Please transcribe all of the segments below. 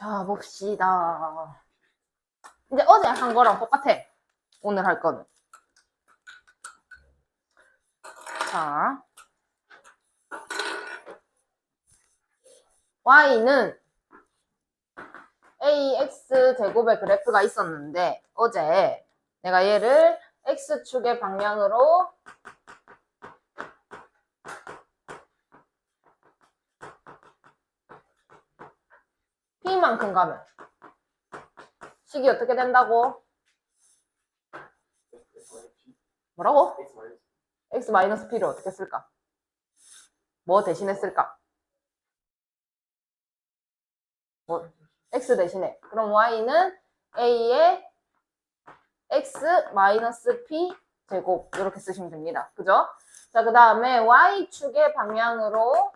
자, 봅시다. 이제 어제 한 거랑 똑같아. 오늘 할 거는. 자. y는 ax 제곱의 그래프가 있었는데 어제 내가 얘를 x축의 방향으로 p만큼 가면 식이 어떻게 된다고? 뭐라고? x 마이너스 p를 어떻게 쓸까? 뭐 대신에 쓸까? 뭐 x 대신에 그럼 y는 a의 x 마이너스 p 제곱 이렇게 쓰시면 됩니다. 그죠? 자, 그 다음에 y축의 방향으로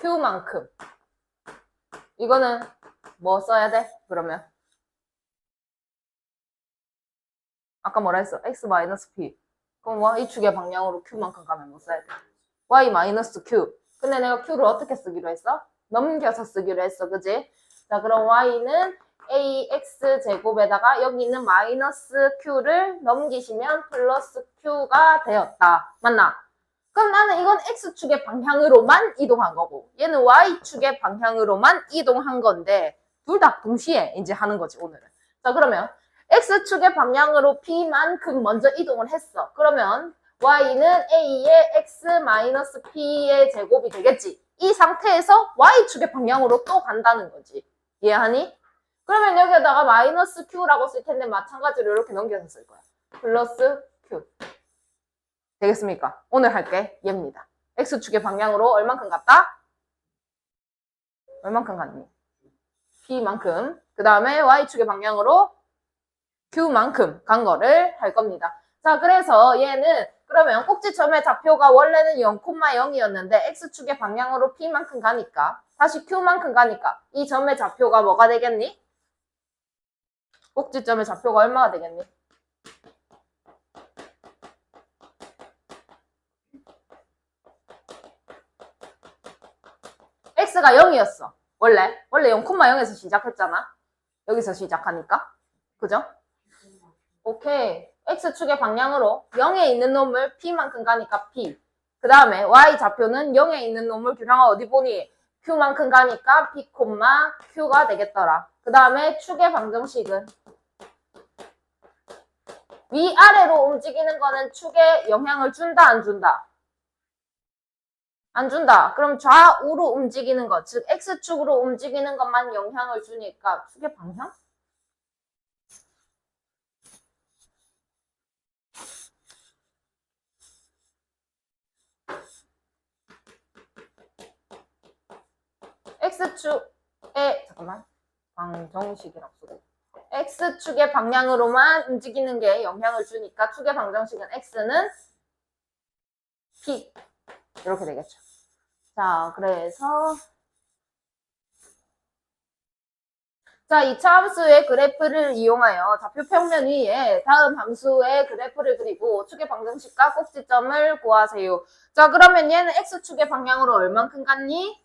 q만큼 이거는 뭐 써야 돼? 그러면 아까 뭐라 했어? x 마이너스 p 그럼 y축의 방향으로 q만큼 가면 뭐 써야 돼? y 마이너스 q 근데 내가 q를 어떻게 쓰기로 했어? 넘겨서 쓰기로 했어 그지? 자 그럼 y는 ax 제곱에다가 여기 있는 마이너스 q를 넘기시면 플러스 q가 되었다 맞나? 그럼 나는 이건 x축의 방향으로만 이동한 거고 얘는 y축의 방향으로만 이동한 건데 둘 다 동시에 이제 하는 거지 오늘은. 자 그러면 x축의 방향으로 p만큼 먼저 이동을 했어. 그러면 y는 a의 x 마이너스 p의 제곱이 되겠지. 이 상태에서 y축의 방향으로 또 간다는 거지. 이해하니? 그러면 여기에다가 마이너스 q라고 쓸 텐데 마찬가지로 이렇게 넘겨서 쓸 거야. 플러스 q 되겠습니까? 오늘 할 게 얘입니다. X축의 방향으로 얼만큼 갔다? 얼만큼 갔니? P만큼. 그 다음에 Y축의 방향으로 Q만큼 간 거를 할 겁니다. 자, 그래서 얘는 그러면 꼭지점의 좌표가 원래는 0,0이었는데 X축의 방향으로 P만큼 가니까 다시 Q만큼 가니까 이 점의 좌표가 뭐가 되겠니? 꼭지점의 좌표가 얼마가 되겠니? X가 0이었어. 원래. 원래 0,0에서 시작했잖아. 여기서 시작하니까. 그죠? 오케이. x축의 방향으로 0에 있는 놈을 p만큼 가니까 p. 그 다음에 y 좌표는 0에 있는 놈을 규량아 어디 보니? q만큼 가니까 p, q가 되겠더라. 그 다음에 축의 방정식은 위아래로 움직이는 거는 축에 영향을 준다 안 준다? 안 준다. 그럼 좌우로 움직이는 것, 즉 x축으로 움직이는 것만 영향을 주니까 축의 방향? x축의 잠깐만 방정식이라고 쓰고 x축의 방향으로만 움직이는 게 영향을 주니까 축의 방정식은 x는 p 이렇게 되겠죠. 자, 그래서 자, 2차 함수의 그래프를 이용하여 좌표 평면 위에 다음 함수의 그래프를 그리고 축의 방정식과 꼭지점을 구하세요. 자, 그러면 얘는 x축의 방향으로 얼만큼 갔니?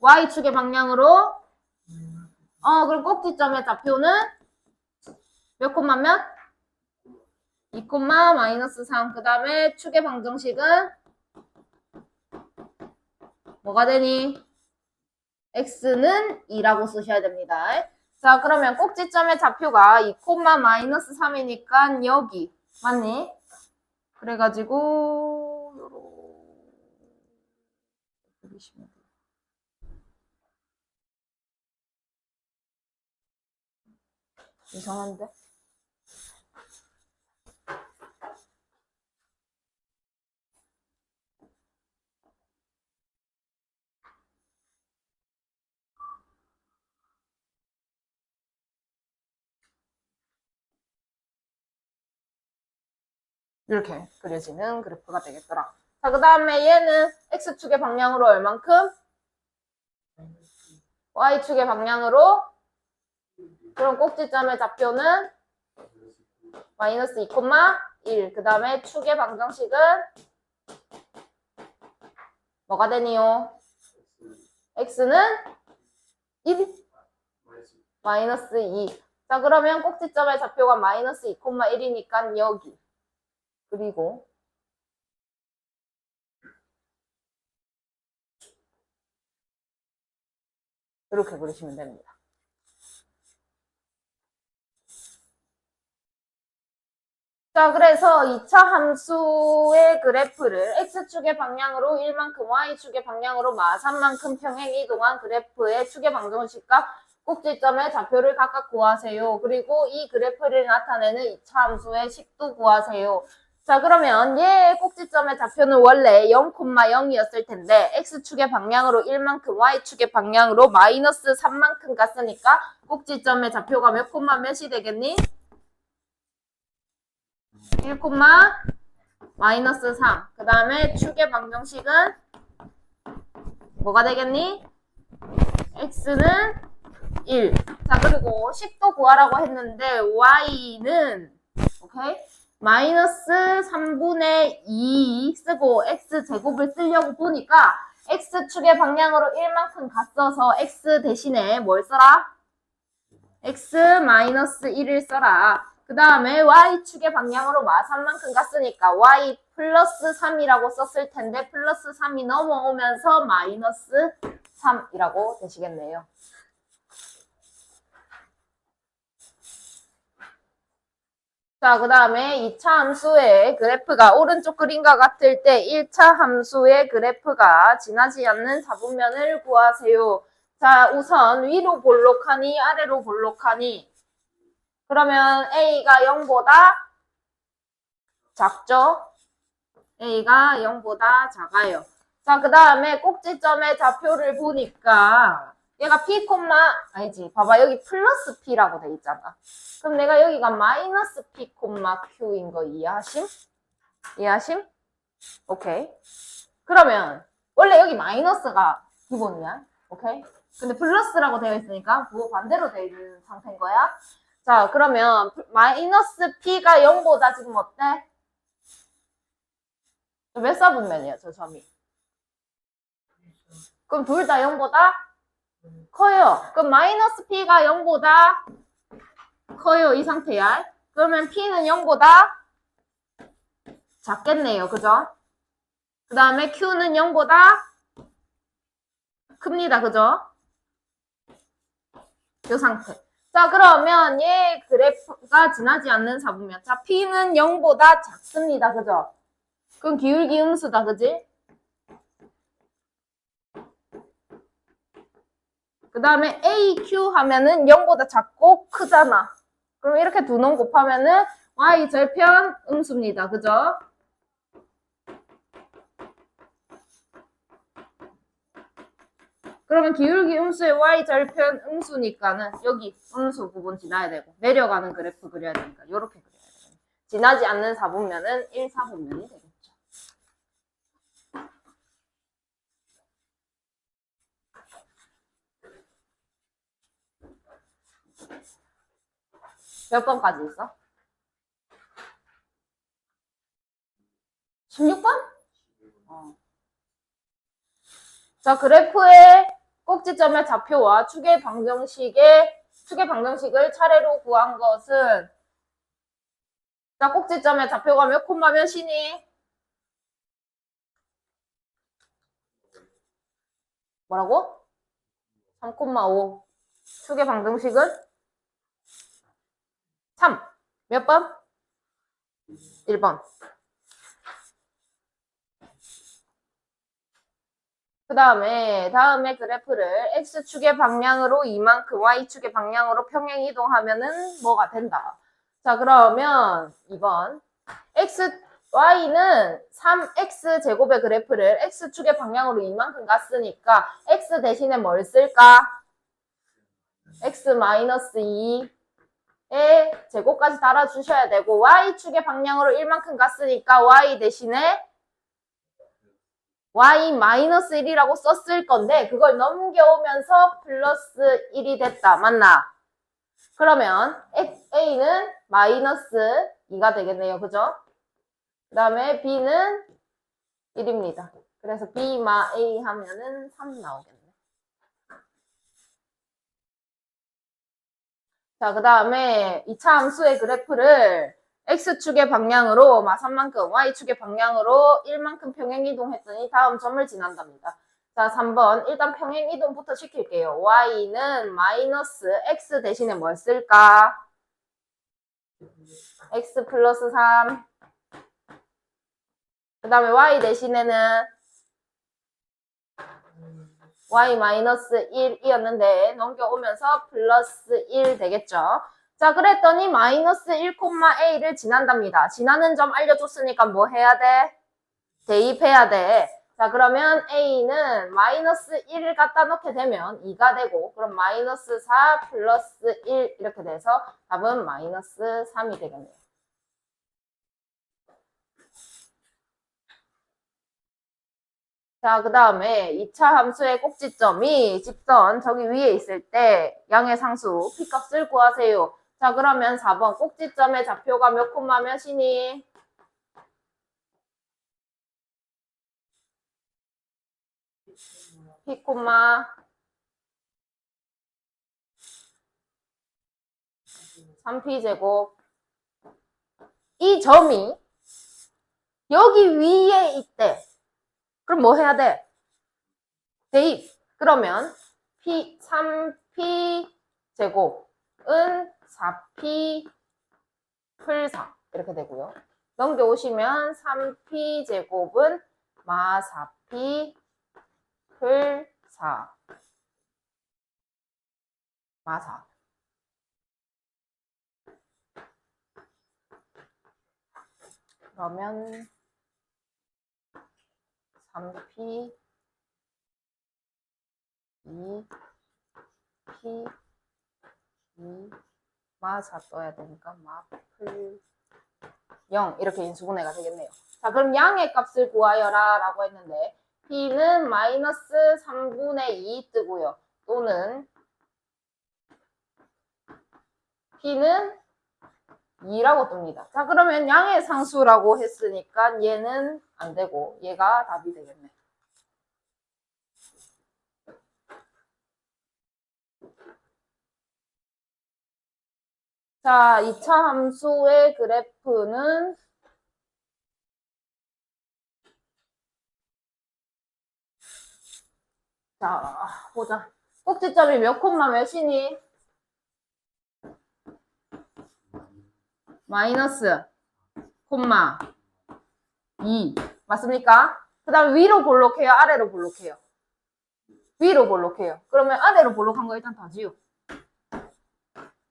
y축의 방향으로 어, 그럼 꼭지점의 좌표는 몇 콤마 몇? 2 콤마 마이너스 3. 그 다음에 축의 방정식은 뭐가 되니? x는 2라고 쓰셔야 됩니다. 자, 그러면 꼭지점의 좌표가 2 콤마 마이너스 3이니까 여기. 맞니? 그래가지고 요렇게 그리시면 돼요. 이상한데? 이렇게 그려지는 그래프가 되겠더라. 자, 그 다음에 얘는 x축의 방향으로 얼만큼? y축의 방향으로 그럼 꼭지점의 좌표는 마이너스 2,1. 그 다음에 축의 방정식은 뭐가 되니요? x는 1 마이너스 2. 자, 그러면 꼭지점의 좌표가 마이너스 2,1이니까 여기. 그리고 이렇게 그리시면 됩니다. 자, 그래서 2차 함수의 그래프를 x축의 방향으로 1만큼, y축의 방향으로 마산만큼 평행 이동한 그래프의 축의 방정식과 꼭지점의 좌표를 각각 구하세요. 그리고 이 그래프를 나타내는 2차 함수의 식도 구하세요. 자, 그러면 얘의 꼭지점의 좌표는 원래 0,0이었을 텐데 x축의 방향으로 1만큼, y축의 방향으로 마이너스 3만큼 갔으니까 꼭지점의 좌표가 몇 콤마 몇이 되겠니? 1, 마이너스 3. 그 다음에 축의 방정식은 뭐가 되겠니? x는 1. 자, 그리고 식도 구하라고 했는데 y는 오케이? 마이너스 3분의 2 쓰고 x 제곱을 쓰려고 보니까 x축의 방향으로 1만큼 갔어서 x 대신에 뭘 써라? x 마이너스 1을 써라. 그 다음에 y축의 방향으로 마산만큼 갔으니까 y 플러스 3이라고 썼을 텐데 플러스 3이 넘어오면서 마이너스 3이라고 되시겠네요. 자, 그 다음에 2차 함수의 그래프가 오른쪽 그림과 같을 때 1차 함수의 그래프가 지나지 않는 사분면을 구하세요. 자, 우선 위로 볼록하니 아래로 볼록하니 그러면 A가 0보다 작죠? A가 0보다 작아요. 자, 그 다음에 꼭지점의 좌표를 보니까 얘가 P, 아니지. 봐봐. 여기 플러스 P라고 돼 있잖아. 그럼 내가 여기가 마이너스 P, Q인 거 이해하심? 이해하심? 오케이. 그러면 원래 여기 마이너스가 기본이야. 오케이? 근데 플러스라고 되어 있으니까 그거 반대로 되어 있는 상태인 거야. 자, 그러면 마이너스 P가 0보다 지금 어때? 몇 사분면이에요, 저 점이? 그럼 둘 다 0보다 커요. 그럼 마이너스 P가 0보다 커요, 이 상태야. 그러면 P는 0보다 작겠네요, 그죠? 그 다음에 Q는 0보다 큽니다, 그죠? 이 상태. 자, 그러면 얘 그래프가 지나지 않는 사분면. 자, P는 0보다 작습니다. 그죠? 그럼 기울기 음수다. 그지? 그 다음에 AQ 하면은 0보다 작고 크잖아. 그럼 이렇게 두 놈 곱하면은 Y 절편 음수입니다. 그죠? 그러면 기울기 음수의 y 절편 음수니까는 여기 음수 부분 지나야 되고 내려가는 그래프 그려야 되니까 이렇게 그려야 돼요. 지나지 않는 사분면은 1, 4분면이 되겠 몇 번까지 있어? 16번? 어. 자, 그래프의 꼭지점의 좌표와 축의 방정식의 축의 방정식을 차례로 구한 것은 자 꼭지점의 좌표가 몇 콤마 몇이니? 뭐라고? 3콤마5 축의 방정식은 3 몇 번? 1번 그 다음에 다음에 그래프를 x축의 방향으로 이만큼 y축의 방향으로 평행 이동하면은 뭐가 된다. 자 그러면 2번 x y는 3x 제곱의 그래프를 x축의 방향으로 이만큼 갔으니까 x 대신에 뭘 쓸까? x 2 의 제곱까지 달아주셔야 되고 y축의 방향으로 1만큼 갔으니까 y 대신에 y-1이라고 썼을 건데 그걸 넘겨오면서 플러스 1이 됐다. 맞나? 그러면 a는 마이너스 2가 되겠네요. 그죠? 그 다음에 b는 1입니다. 그래서 B마 A 하면은 3 나오겠네. 자, 그 다음에 2차 함수의 그래프를 X축의 방향으로 마산만큼, Y축의 방향으로 1만큼 평행이동했더니 다음 점을 지난답니다. 자, 3번. 일단 평행이동부터 시킬게요. Y는 마이너스 X 대신에 뭘 쓸까? X 플러스 3. 그 다음에 Y 대신에는 y 마이너스 1이었는데 넘겨오면서 플러스 1 되겠죠. 자, 그랬더니 마이너스 1,a를 지난답니다. 지나는 점 알려줬으니까 뭐 해야 돼? 대입해야 돼. 자, 그러면 a는 마이너스 1을 갖다 놓게 되면 2가 되고 그럼 마이너스 4 플러스 1 이렇게 돼서 답은 마이너스 3이 되겠네요. 자, 그 다음에 2차 함수의 꼭지점이 직선 저기 위에 있을 때 양의 상수 P값을 구하세요. 자, 그러면 4번 꼭지점의 좌표가 몇 콤마 몇이니? P 콤마 3P 제곱 이 점이 여기 위에 있대. 그럼 뭐 해야 돼? 대입. 그러면 P, 3P 제곱은 4P 풀 4. 이렇게 되고요. 넘겨오시면 3P 제곱은 마 4P 풀 4. 마 4. 그러면 3P 2 P 2 마사 떠야 되니까 마플 0 이렇게 인수분해가 되겠네요. 자 그럼 양의 값을 구하여라 라고 했는데 P는 마이너스 3분의 2 뜨고요. 또는 P는 2라고 뜹니다. 자, 그러면 양의 상수라고 했으니까 얘는 안 되고 얘가 답이 되겠네. 자, 2차 함수의 그래프는 자, 보자. 꼭지점이 몇 콤마 몇이니? 마이너스 콤마 2 맞습니까? 그 다음 위로 볼록해요? 아래로 볼록해요? 위로 볼록해요. 그러면 아래로 볼록한 거 일단 다 지우.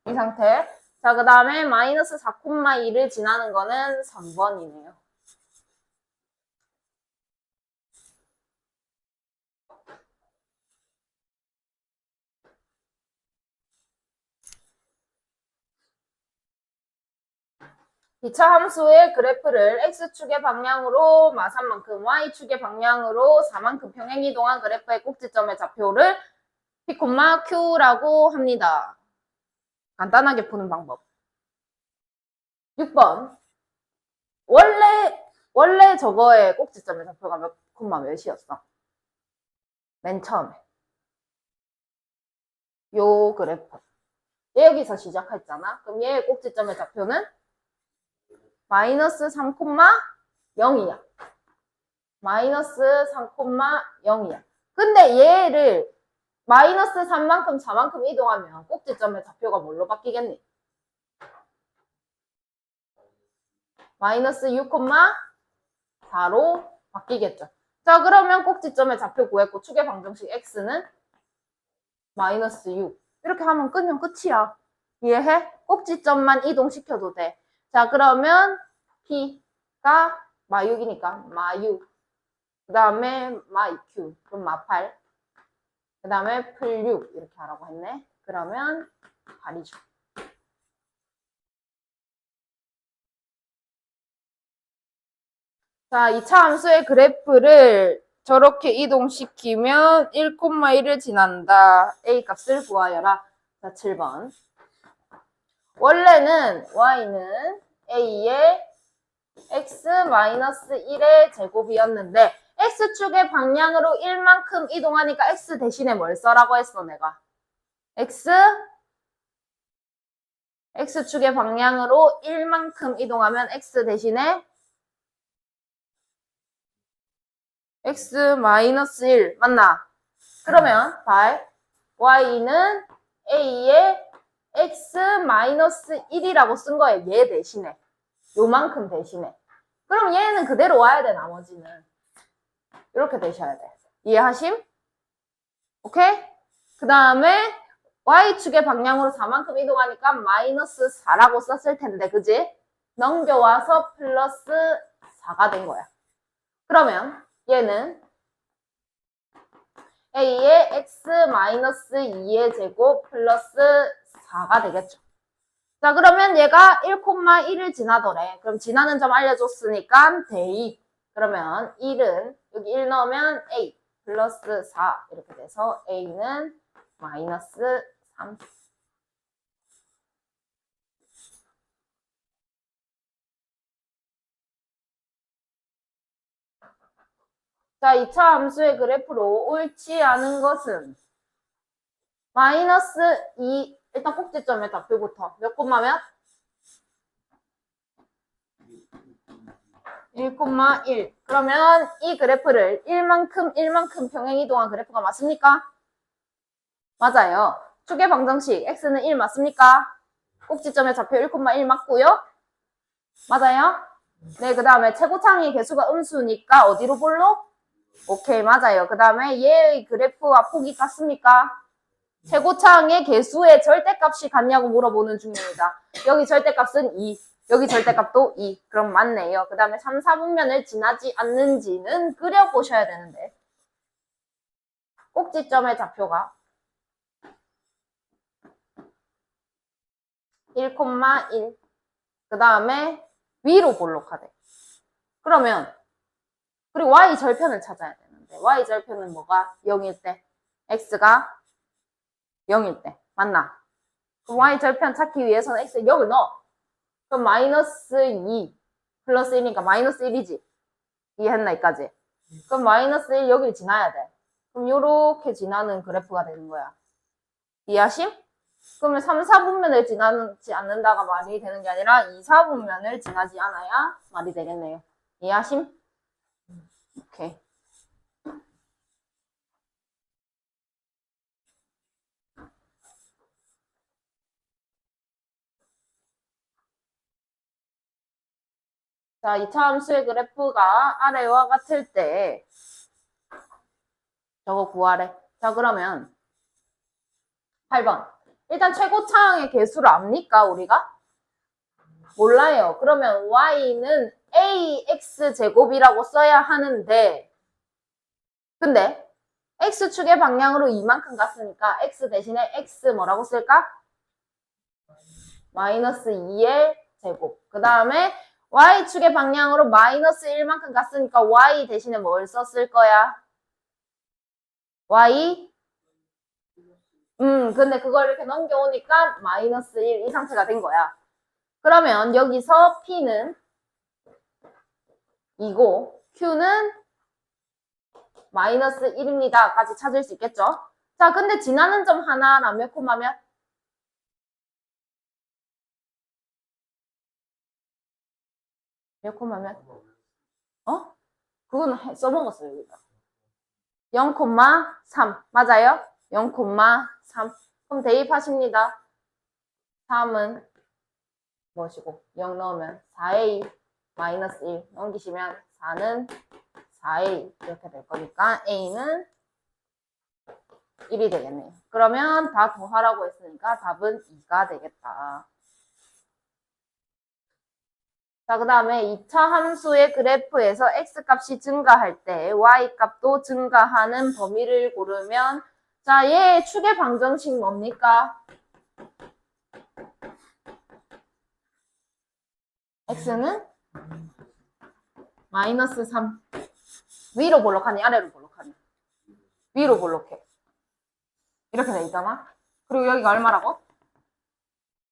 이 상태. 자, 그 다음에 마이너스 4,2를 지나는 거는 3번이네요. 이차 함수의 그래프를 x축의 방향으로 마산만큼 y축의 방향으로 4만큼 평행이동한 그래프의 꼭지점의 좌표를 p, q라고 합니다. 간단하게 푸는 방법. 6번. 원래 원래 저거의 꼭지점의 좌표가 몇 콤마 몇이었어? 맨 처음에. 요 그래프. 얘 여기서 시작했잖아. 그럼 얘의 꼭지점의 좌표는 마이너스 3,0이야. 마이너스 3,0이야. 근데 얘를 마이너스 3만큼 4만큼 이동하면 꼭지점의 좌표가 뭘로 바뀌겠니? 마이너스 6,4로 바뀌겠죠. 자, 그러면 꼭지점의 좌표 구했고 축의 방정식 x는 마이너스 6. 이렇게 하면 끝면 끝이야. 이해해? 꼭지점만 이동시켜도 돼. 자, 그러면 P가 마6이니까 마6. 그 다음에 마2Q. 그럼 마8. 그 다음에 풀6. 이렇게 하라고 했네. 그러면 8이죠. 자, 2차 함수의 그래프를 저렇게 이동시키면 1,1을 지난다. A 값을 구하여라. 자, 7번. 원래는 y는 a의 x 마이너스 1의 제곱이었는데 x축의 방향으로 1만큼 이동하니까 x 대신에 뭘 써라고 했어 내가? x? x축의 방향으로 1만큼 이동하면 x 대신에 x 마이너스 1 맞나? 그러면 발 y는 a의 x 마이너스 1이라고 쓴 거예요. 얘 대신에. 요만큼 대신에. 그럼 얘는 그대로 와야 돼, 나머지는. 이렇게 되셔야 돼. 이해하심? 오케이? 그 다음에 y축의 방향으로 4만큼 이동하니까 마이너스 4라고 썼을 텐데, 그지? 넘겨와서 플러스 4가 된 거야. 그러면 얘는 a의 x 마이너스 2의 제곱 플러스 4가 되겠죠. 자, 그러면 얘가 1,1을 지나더래. 그럼 지나는 점 알려줬으니까 대입. 그러면 1은 여기 1 넣으면 a 플러스 4 이렇게 돼서 a는 마이너스 3. 자, 2차 함수의 그래프로 옳지 않은 것은 마이너스 2, 일단 꼭지점의 좌표부터 몇 콤마면? 1,1. 그러면 이 그래프를 1만큼 1만큼 평행이동한 그래프가 맞습니까? 맞아요. 축의 방정식 x는 1 맞습니까? 꼭지점의 좌표 1,1 맞고요. 맞아요? 네, 그 다음에 최고창의 개수가 음수니까 어디로 볼로? 오케이, 맞아요. 그 다음에 얘의 그래프와 폭이 같습니까? 최고창의 개수의 절대값이 같냐고 물어보는 중입니다. 여기 절대값은 2, 여기 절대값도 2. 그럼 맞네요. 그 다음에 3, 4분면을 지나지 않는지는 그려보셔야 되는데 꼭지점의 좌표가 1,1. 그 다음에 위로 볼록하대. 그러면 그리고 y 절편을 찾아야 되는데 y 절편은 뭐가 0일 때 x가 0일 때 맞나? 그럼 y 절편 찾기 위해서는 x에 0을 넣어. 그럼 마이너스 2 플러스 1이니까 마이너스 1이지. 이해했나 이까지? 그럼 마이너스 1 여기를 지나야 돼. 그럼 요렇게 지나는 그래프가 되는 거야. 이해하심? 그러면 3, 4분면을 지나지 않는다가 말이 되는 게 아니라 2, 4분면을 지나지 않아야 말이 되겠네요. 이해하심? 오케이. 자, 2차 함수의 그래프가 아래와 같을 때 저거 구하래. 자, 그러면 8번. 일단 최고차항의 개수를 압니까, 우리가? 몰라요. 그러면 y는 ax 제곱이라고 써야 하는데 근데 x축의 방향으로 이만큼 갔으니까 x 대신에 x 뭐라고 쓸까? 마이너스 2의 제곱. 그 다음에 y축의 방향으로 마이너스 1만큼 갔으니까 y 대신에 뭘 썼을 거야? y 음, 근데 그걸 이렇게 넘겨오니까 마이너스 1 이 상태가 된 거야. 그러면 여기서 P는 2고 Q는 마이너스 1입니다. 까지 찾을 수 있겠죠? 자, 근데 지나는 점 하나랑 몇 콤마면? 몇 콤마면? 어? 그건 해- 써먹었어요, 여기다. 0,3 맞아요? 0,3 그럼 대입하십니다. 3은 무엇이고 0 넣으면 4a 마이너스 1 넘기시면 4는 4a 이렇게 될 거니까 a는 1이 되겠네요. 그러면 다 더하라고 했으니까 답은 2가 되겠다. 자, 그 다음에 2차 함수의 그래프에서 x값이 증가할 때 y값도 증가하는 범위를 고르면 자, 얘 축의 방정식 뭡니까? x는 마이너스 3 위로 볼록하니 아래로 볼록하니? 위로 볼록해. 이렇게 돼 있잖아. 그리고 여기가 얼마라고?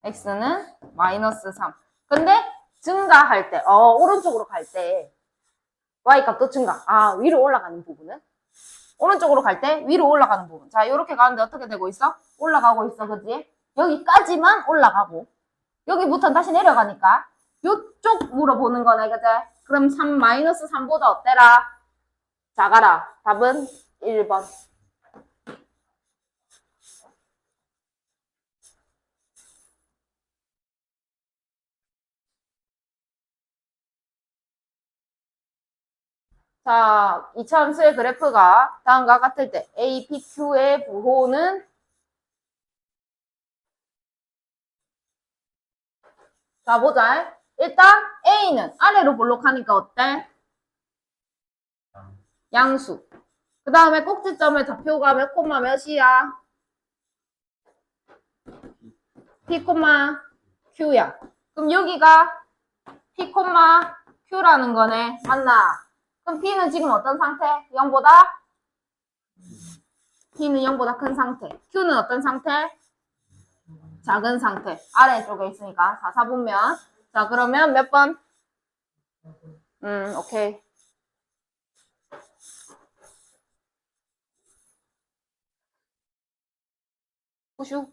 x는 마이너스 3 근데 증가할 때, 어, 오른쪽으로 갈 때, y 값도 증가. 아, 위로 올라가는 부분은? 오른쪽으로 갈 때 위로 올라가는 부분. 자, 이렇게 가는데 어떻게 되고 있어? 올라가고 있어, 그지? 여기까지만 올라가고, 여기부터 다시 내려가니까, 요쪽 물어보는 거네, 그지? 그럼 3 마이너스 3보다 어때라? 작아라. 답은 1번. 자, 이차함수의 그래프가 다음과 같을 때 A, P, Q의 부호는 자, 보자. 일단 A는 아래로 볼록하니까 어때? 양수. 그 다음에 꼭지점을 좌표가 몇 콤마 몇이야? P, Q야. 그럼 여기가 P, Q라는 거네. 맞나? 그럼 B는 지금 어떤 상태? 0보다? B는 0보다 큰 상태. Q는 어떤 상태? 작은 상태. 아래쪽에 있으니까. 자, 4보면. 자, 그러면 몇 번? 음, 오케이. 후슈.